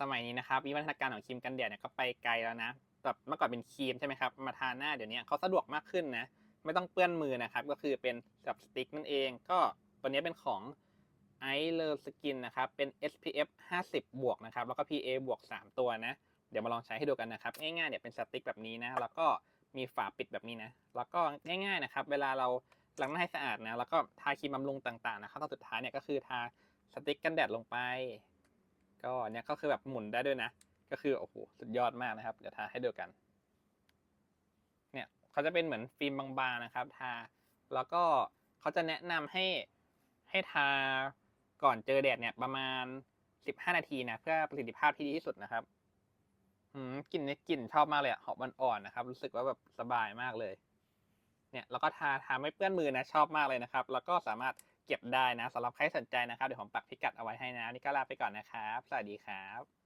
สมัยนี้นะครับวิวัฒนาการของครีมกันแดดเนี่ยก็ไปไกลแล้วนะแบบเมื่อก่อนเป็นครีมใช่ไหมครับมาทาหน้าเดี๋ยวนี้เขาสะดวกมากขึ้นนะไม่ต้องเปื้อนมือนะครับ ก็คือเป็นกับสติ๊กนั่นเองก็ตัวนี้เป็นของ i l e r Skin นะครับ เป็น SPF 50 บวกนะครับ แล้วก็ PA บวก 3 ตัวนะ เดี๋ยวมาลองใช้ให้ดูกันนะครับ ง่ายๆเนี่ยเป็นสติ๊กแบบนี้นะ แล้วก็มีฝาปิดแบบนี้นะ แล้วก็ง่ายๆนะครับ เวลาเราล้างหน้าให้สะอาดนะ แล้วก็ทาครีมบำรุงต่างๆนะครับตอนสุดท้ายเนี่ยก็คือทาสติ๊กกันแดดลงไป ก็เนี่ยก็คือแบบหมุนได้ด้วยนะ ก็คือโอ้โหสุดยอดมากนะครับ เดี๋ยวทาให้ดูกัน เนี่ยเขาจะเป็นเหมือนฟิล์มบางๆนะครับ ทา แล้วก็เขาจะแนะนำให้ให้ทาก่อนเจอแดดเนี่ยประมาณ15นาทีนะเพื่อประสิทธิภาพที่ดีที่สุดนะครับอืมกลิ่นเนี่ยกลิ่นชอบมากเลยอะหอมอ่อนๆนะครับ รู้สึกว่าแบบสบายมากเลย เนี่ยแล้วก็ทาทาไม่เปื้อนมือนะชอบมากเลยนะครับ แล้วก็สามารถ เก็บได้นะสำหรับใครสนใจนะครับ เดี๋ยวผมปักพิกัดเอาไว้ให้นะวันนี่ก็ลาไปก่อนนะครับ สวัสดีครับ